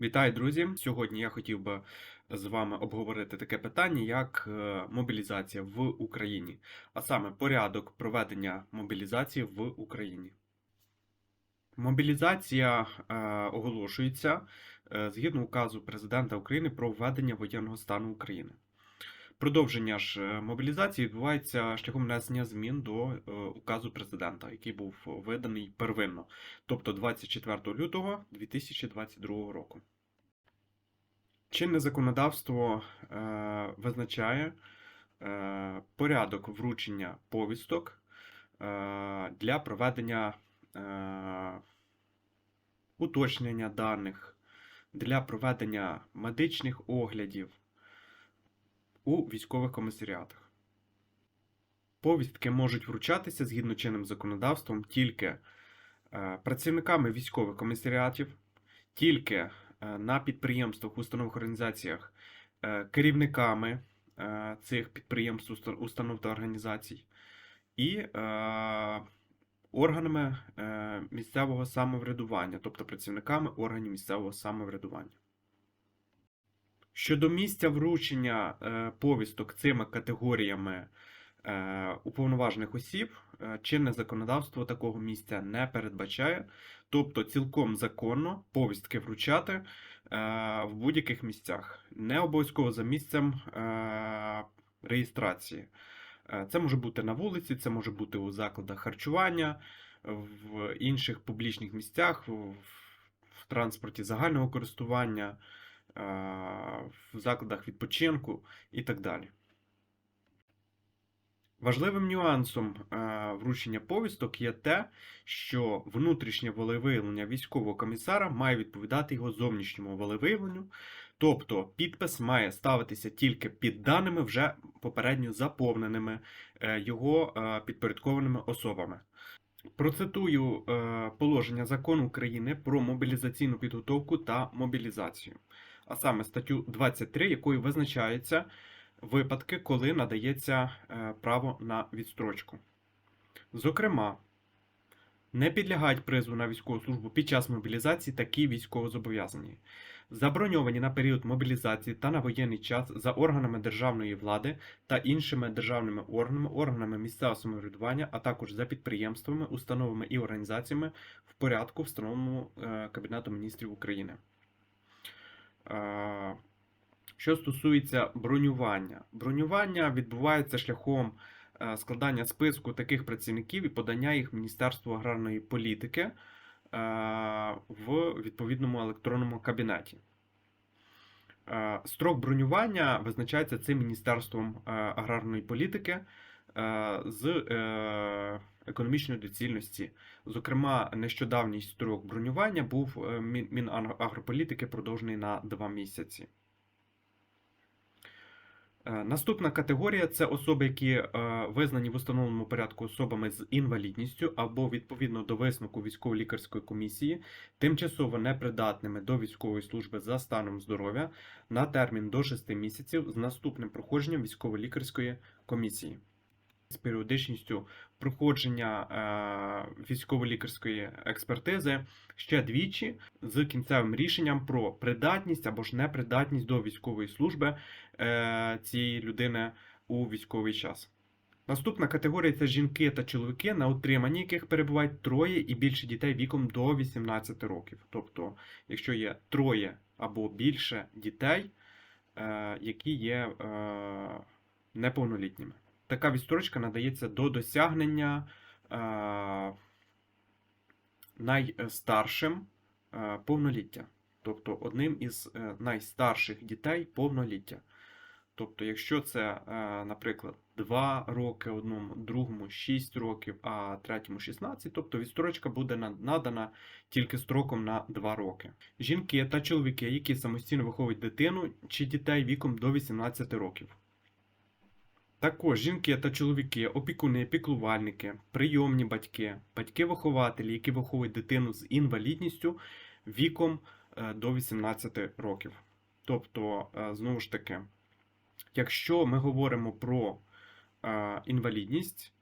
Вітаю, друзі! Сьогодні я хотів би з вами обговорити таке питання, як е, мобілізація в Україні, а саме порядок проведення мобілізації в Україні. Мобілізація е, оголошується е, згідно указу Президента України про введення воєнного стану України. Продовження ж е, мобілізації відбувається шляхом внесення змін до е, указу президента, який був виданий первинно, тобто 24 лютого 2022 року. Чинне законодавство е, визначає е, порядок вручення повісток е, для проведення е, уточнення даних, для проведення медичних оглядів у військових комісаріатах. Повістки можуть вручатися згідно чинним законодавством тільки е, працівниками військових комісаріатів, тільки е, на підприємствах, установах, організаціях, е, керівниками цих підприємств, установ та організацій і органами місцевого самоврядування, тобто працівниками органів місцевого самоврядування. Щодо місця вручення е, повісток цими категоріями е, уповноважених осіб, е, чинне законодавство такого місця не передбачає, тобто цілком законно повістки вручати в будь-яких місцях, не обов'язково за місцем реєстрації. Це може бути на вулиці, це може бути у закладах харчування, в інших публічних місцях, в, транспорті загального користування, в закладах відпочинку і так далі. Важливим нюансом вручення повісток є те, що внутрішнє волевиявлення військового комісара має відповідати його зовнішньому волевиявленню, тобто підпис має ставитися тільки під даними вже попередньо заповненими е, його підпорядкованими особами. Процитую е, положення закону України про мобілізаційну підготовку та мобілізацію, а саме статтю 23, якою визначаються випадки, коли надається е, право на відстрочку. Зокрема, не підлягають призову на військову службу під час мобілізації такі військовозобов'язані, заброньовані на період мобілізації та на воєнний час за органами державної влади та іншими державними органами, органами місцевого самоврядування, а також за підприємствами, установами і організаціями в порядку, встановленому е, Кабінетом міністрів України. Що стосується бронювання, бронювання відбувається шляхом е, складання списку таких працівників і подання їх в Міністерство аграрної політики е, в відповідному електронному кабінеті. Е, Строк бронювання визначається цим Міністерством аграрної політики з економічної доцільності. Зокрема, нещодавній строк бронювання був е, Мінагрополітики продовжений на 2 місяці. Е, Наступна категорія це особи, які е, визнані в установленому порядку особами з інвалідністю або відповідно до висновку військово-лікарської комісії, тимчасово непридатними до військової служби за станом здоров'я на термін до 6 місяців з наступним проходженням військово-лікарської комісії. З періодичністю проходження е, військово-лікарської експертизи ще двічі з кінцевим рішенням про придатність або ж непридатність до військової служби е, цієї людини у військовий час. Наступна категорія це жінки та чоловіки, на утриманні яких перебувають троє і більше дітей віком до 18 років. Тобто, якщо є троє або більше дітей, е, які є неповнолітніми. Така відстрочка надається до досягнення е, найстаршим е, повноліття. Тобто одним із е, найстарших дітей повноліття. Тобто, якщо це, е, наприклад, 2 роки одному, другому 6 років, а третьому 16, тобто відстрочка буде надана тільки строком на 2 роки. Жінки та чоловіки, які самостійно виховують дитину чи дітей віком до 18 років. Також жінки та чоловіки, опікуни, піклувальники, прийомні батьки, батьки-вихователі, які виховують дитину з інвалідністю віком е, до 18 років. Тобто, е, знову ж таки, якщо ми говоримо про е, інвалідність,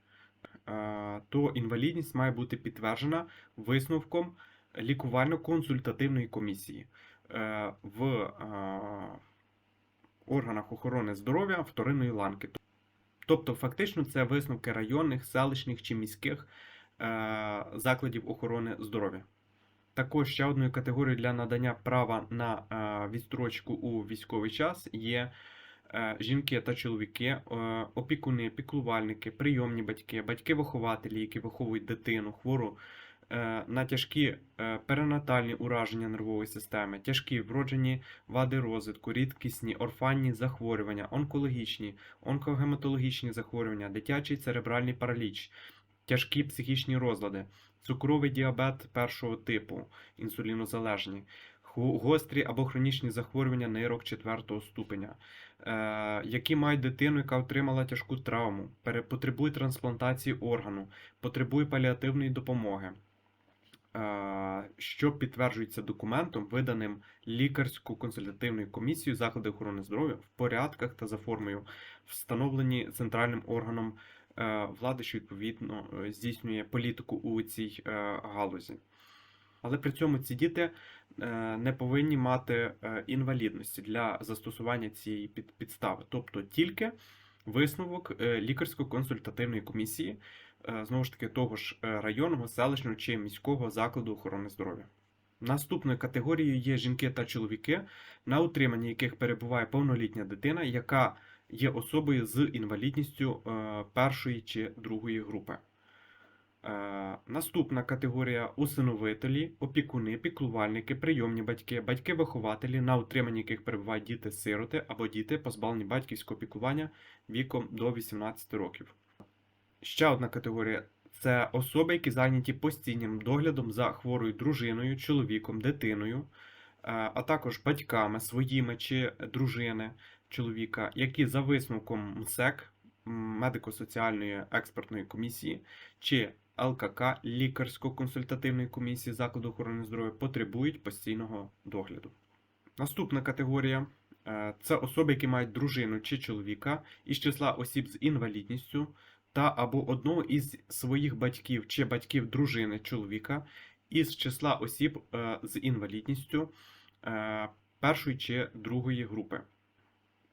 то інвалідність має бути підтверджена висновком лікувально-консультативної комісії. в органах охорони здоров'я вторинної ланки. Тобто, фактично, це висновки районних, селищних чи міських е, закладів охорони здоров'я. Також ще одною категорією для надання права на е, відстрочку у військовий час є е, жінки та чоловіки, е, опікуни, піклувальники, прийомні батьки, батьки-вихователі, які виховують дитину, хвору на тяжкі е, перинатальні ураження нервової системи, тяжкі вроджені вади розвитку, рідкісні орфанні захворювання, онкологічні, онкогематологічні захворювання, дитячий церебральний параліч, тяжкі психічні розлади, цукровий діабет першого типу, інсулінозалежні, гострі або хронічні захворювання нейрок 4 ступеня, е, які мають дитину, яка отримала тяжку травму, потребує трансплантації органу, потребує паліативної допомоги. Е, Що підтверджується документом, виданим лікарсько-консультативною комісією закладів охорони здоров'я в порядках та за формою, встановлені центральним органом е, влади, що відповідно е, здійснює політику у цій галузі. Але при цьому ці діти не повинні мати інвалідності для застосування цієї під- підстави, тобто тільки висновок лікарсько-консультативної комісії, знову ж таки, того ж е, районного, селищного чи міського закладу охорони здоров'я. Наступною категорією є жінки та чоловіки, на утриманні яких перебуває повнолітня дитина, яка є особою з інвалідністю е, першої чи другої групи. Е, Наступна категорія усиновителі, опікуни, піклувальники, прийомні батьки, батьки-вихователі, на утриманні яких перебувають діти-сироти або діти, позбавлені батьківського піклування віком до 18 років. Ще одна категорія це особи, які зайняті постійним доглядом за хворою дружиною, чоловіком, дитиною, е, а також батьками своїми чи дружини чоловіка, які за висновком МСЕК медико-соціальної експертної комісії чи ЛКК лікарсько-консультативної комісії закладу охорони здоров'я потребують постійного догляду. Наступна категорія е, це особи, які мають дружину чи чоловіка із числа осіб з інвалідністю та або одного із своїх батьків чи батьків дружини чоловіка із числа осіб е, з інвалідністю е, першої чи другої групи.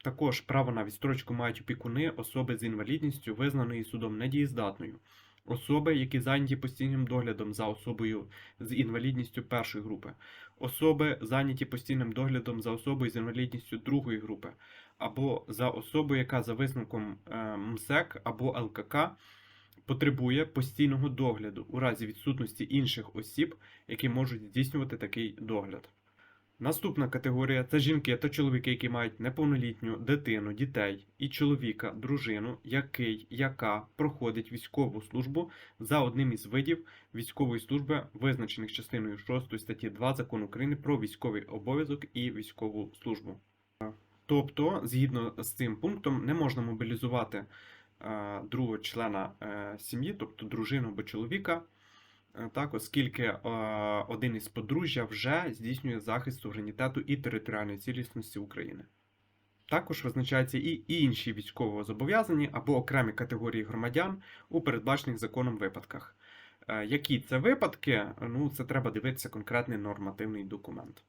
Також право на відстрочку мають опікуни особи з інвалідністю, визнаної судом недієздатною, особи, які зайняті постійним доглядом за особою з інвалідністю першої групи, особи, зайняті постійним доглядом за особою з інвалідністю другої групи, або за особою, яка за висновком е, МСЕК або ЛКК потребує постійного догляду у разі відсутності інших осіб, які можуть здійснювати такий догляд. Наступна категорія це жінки та чоловіки, які мають неповнолітню дитину, дітей і чоловіка, дружину, який, яка проходить військову службу за одним із видів військової служби, визначених частиною 6 статті 2 Закону України про військовий обов'язок і військову службу. Тобто, згідно з цим пунктом, не можна мобілізувати е, другого члена е, сім'ї, тобто дружину або чоловіка, е, так, оскільки один із подружжя вже здійснює захист суверенітету і територіальної цілісності України. Також визначаються і інші військовозобов'язані або окремі категорії громадян у передбачених законом випадках. Які це випадки? Ну, це треба дивитися конкретний нормативний документ.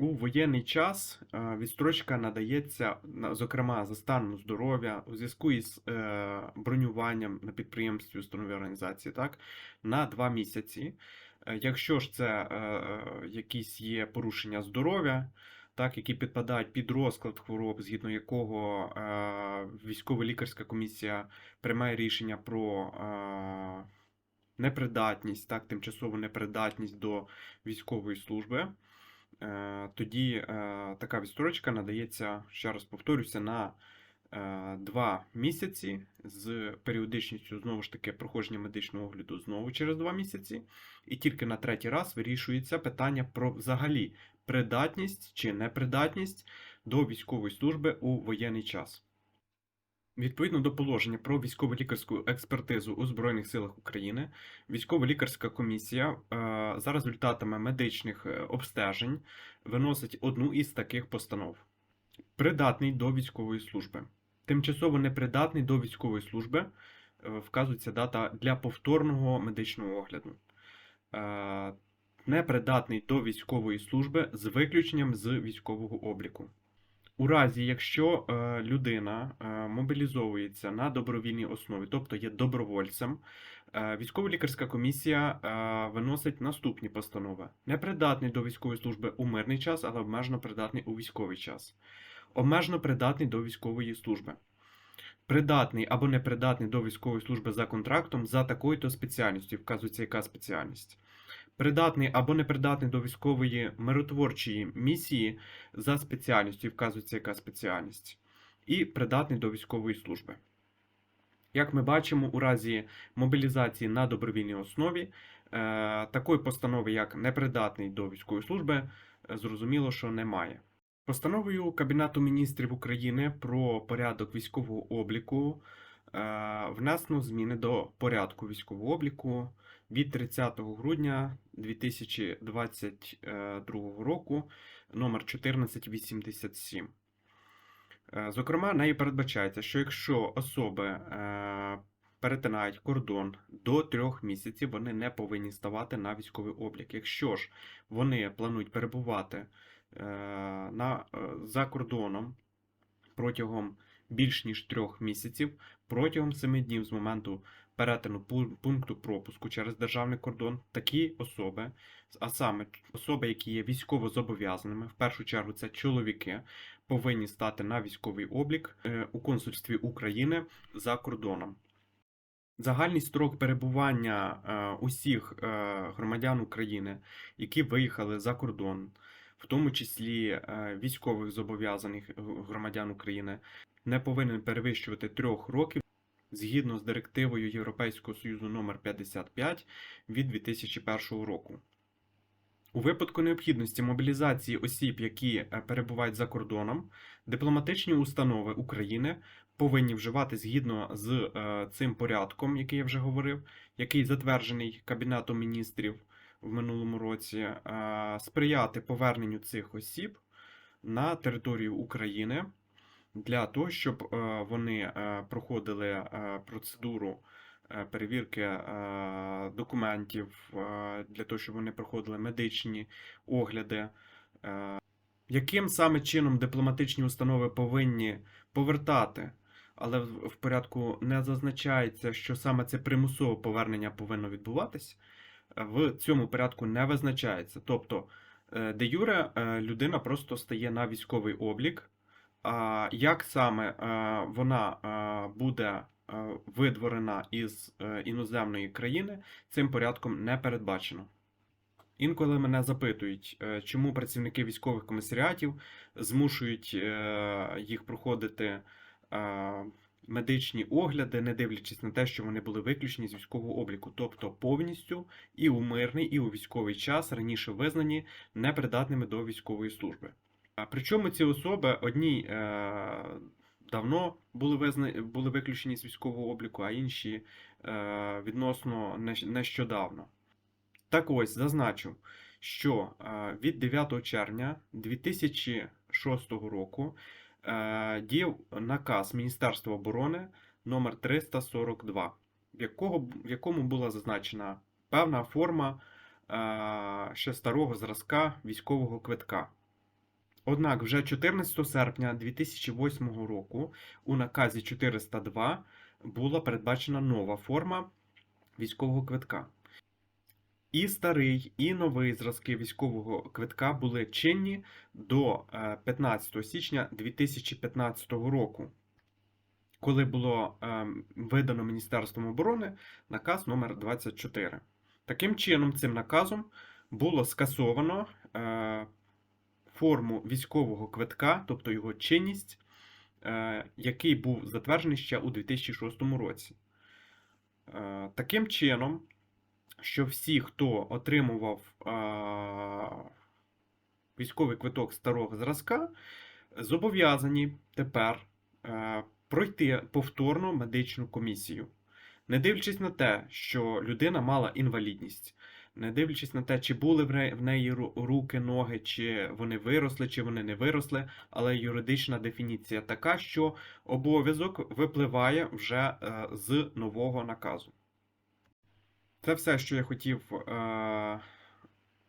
У воєнний час е, відстрочка надається, зокрема, за станом здоров'я у зв'язку із е, бронюванням на підприємстві установі організації, так, на два місяці. Е, Якщо ж це якісь є порушення здоров'я, так, які підпадають під розклад хвороб, згідно якого військово-лікарська комісія приймає рішення про непридатність, так, тимчасову непридатність до військової служби. Е, тоді е, така відстрочка надається, ще раз повторюся, на два 2 місяці з періодичністю знову ж таки проходження медичного огляду знову через 2 місяці. І тільки на третій раз вирішується питання про взагалі придатність чи непридатність до військової служби у воєнний час. Відповідно до положення про військово-лікарську експертизу у Збройних силах України, військово-лікарська комісія е, за результатами медичних е, обстежень виносить одну із таких постанов: придатний до військової служби. Тимчасово непридатний до військової служби е, вказується дата для повторного медичного огляду. Непридатний до військової служби з виключенням з військового обліку. У разі, якщо е, людина е, мобілізовується на добровільній основі, тобто є добровольцем, е, військово-лікарська комісія виносить наступні постанови: непридатний до військової служби у мирний час, але обмежено придатний у військовий час. Обмежено придатний до військової служби. Придатний або непридатний до військової служби за контрактом за такою-то спеціальністю, вказується яка спеціальність. Придатний або непридатний до військової миротворчої місії за спеціальністю, вказується яка спеціальність. І придатний до військової служби. Як ми бачимо, у разі мобілізації на добровільній основі е, такої постанови, як непридатний до військової служби, е, зрозуміло, що немає. Постановою Кабінету міністрів України про порядок військового обліку внесено зміни до порядку військового обліку від 30 грудня 2022 року номер 1487. Е, Зокрема, нею передбачається, що якщо особи е, перетинають кордон до трьох місяців, вони не повинні ставати на військовий облік. Якщо ж вони планують перебувати е, на, е, за кордоном протягом більш ніж трьох місяців, протягом семи днів з моменту перетину пункту пропуску через державний кордон, такі особи, а саме особи, які є військово зобов'язаними, в першу чергу це чоловіки, повинні стати на військовий облік е, у консульстві України за кордоном. Загальний строк перебування е, усіх е, громадян України, які виїхали за кордон, в тому числі військових зобов'язаних громадян України, не повинен перевищувати трьох років згідно з директивою Європейського Союзу номер 55 від 2001 року. У випадку необхідності мобілізації осіб, які е, перебувають за кордоном, дипломатичні установи України повинні вживати згідно з е, цим порядком, який я вже говорив, який затверджений Кабінетом міністрів в минулому році, е, сприяти поверненню цих осіб на територію України для того, щоб е, вони е, проходили е, процедуру перевірки документів, для того, щоб вони проходили медичні огляди. Яким саме чином дипломатичні установи повинні повертати, але в порядку не зазначається, що саме це примусове повернення повинно відбуватись, в цьому порядку не визначається. Тобто, де юре людина просто стає на військовий облік. Як саме е, вона е, буде е, видворена із іноземної країни, цим порядком не передбачено. Інколи мене запитують, чому працівники військових комісаріатів змушують їх проходити медичні огляди, не дивлячись на те, що вони були виключені з військового обліку, тобто повністю і у мирний, і у військовий час раніше визнані непридатними до військової служби. Причому ці особи одні е, давно були визна... були виключені з військового обліку, а інші е, відносно нещодавно. Так ось зазначу, що е, від 9 червня 2006 року діяв наказ Міністерства оборони номер 342, в, якого, в якому була зазначена певна форма ще старого зразка військового квитка. Однак вже 14 серпня 2008 року у наказі 402 була передбачена нова форма військового квитка. І старий, і новий зразки військового квитка були чинні до е, 15 січня 2015 року, коли було е, видано Міністерством оборони наказ номер 24. Таким чином, цим наказом було скасовано е, форму військового квитка, тобто його чинність, е, який був затверджений ще у 2006 році. Е, Таким чином, що всі, хто отримував е, військовий квиток старого зразка, зобов'язані тепер пройти повторну медичну комісію. Не дивлячись на те, що людина мала інвалідність, не дивлячись на те, чи були в неї руки, ноги, чи вони виросли, чи вони не виросли, але юридична дефініція така, що обов'язок випливає вже е, з нового наказу. Це все, що я хотів е,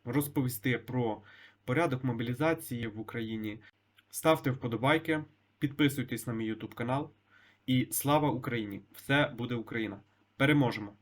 розповісти про порядок мобілізації в Україні. Ставте вподобайки, підписуйтесь на мій YouTube канал. І слава Україні! Все буде Україна! Переможемо!